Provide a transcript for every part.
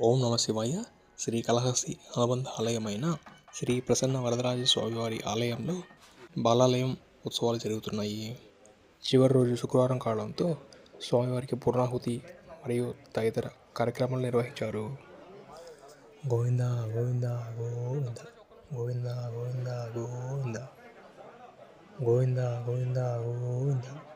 ఓం నమ శివాయ. శ్రీకాళహస్తి అనుబంధ ఆలయమైన శ్రీ ప్రసన్న వరదరాజ స్వామివారి ఆలయంలో బాలాలయం ఉత్సవాలు జరుగుతున్నాయి. చివరి రోజు శుక్రవారం కావడంతో స్వామివారికి పూర్ణాహుతి మరియు తదితర కార్యక్రమాలు నిర్వహించారు. గోవింద గోవింద గోవింద గోవింద గోవింద గోవింద గోవింద గోవింద గోవింద.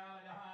لا إله